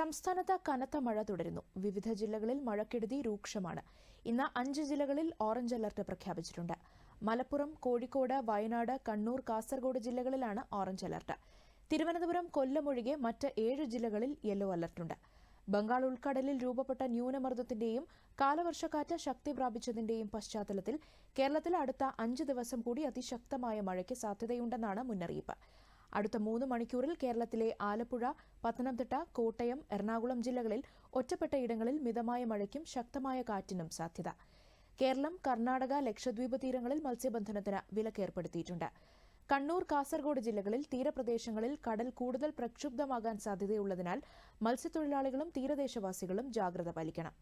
സംസ്ഥാനത്ത് കനത്ത മഴ തുടരുന്നു. വിവിധ ജില്ലകളിൽ മഴക്കെടുതി രൂക്ഷമാണ്. ഇന്ന് അഞ്ച് ജില്ലകളിൽ ഓറഞ്ച് അലർട്ട് പ്രഖ്യാപിച്ചിട്ടുണ്ട്. മലപ്പുറം കോഴിക്കോട് വയനാട് കണ്ണൂർ കാസർഗോഡ് ജില്ലകളിലാണ് ഓറഞ്ച് അലർട്ട്. തിരുവനന്തപുരം കൊല്ലം ഒഴികെ മറ്റ് ഏഴ് ജില്ലകളിൽ യെല്ലോ അലർട്ടുണ്ട്. ബംഗാൾ ഉൾക്കടലിൽ രൂപപ്പെട്ട ന്യൂനമർദ്ദത്തിന്റെയും കാലവർഷക്കാറ്റ് ശക്തി പ്രാപിച്ചതിന്റെയും പശ്ചാത്തലത്തിൽ കേരളത്തിൽ അടുത്ത അഞ്ച് ദിവസം കൂടി അതിശക്തമായ മഴയ്ക്ക് സാധ്യതയുണ്ടെന്നാണ് മുന്നറിയിപ്പ്. അടുത്ത മൂന്ന് മണിക്കൂറിൽ കേരളത്തിലെ ആലപ്പുഴ പത്തനംതിട്ട കോട്ടയം എറണാകുളം ജില്ലകളിൽ ഒറ്റപ്പെട്ട ഇടങ്ങളിൽ മിതമായ മഴയ്ക്കും ശക്തമായ കാറ്റിനും സാധ്യത. കേരളം കർണാടക ലക്ഷദ്വീപ് തീരങ്ങളിൽ മത്സ്യബന്ധനത്തിന് വിലക്കേർപ്പെടുത്തിയിട്ടുണ്ട്. കണ്ണൂർ കാസർഗോഡ് ജില്ലകളിൽ തീരപ്രദേശങ്ങളിൽ കടൽ കൂടുതൽ പ്രക്ഷുബ്ധമാകാൻ സാധ്യതയുള്ളതിനാൽ മത്സ്യത്തൊഴിലാളികളും തീരദേശവാസികളും ജാഗ്രത പാലിക്കണം.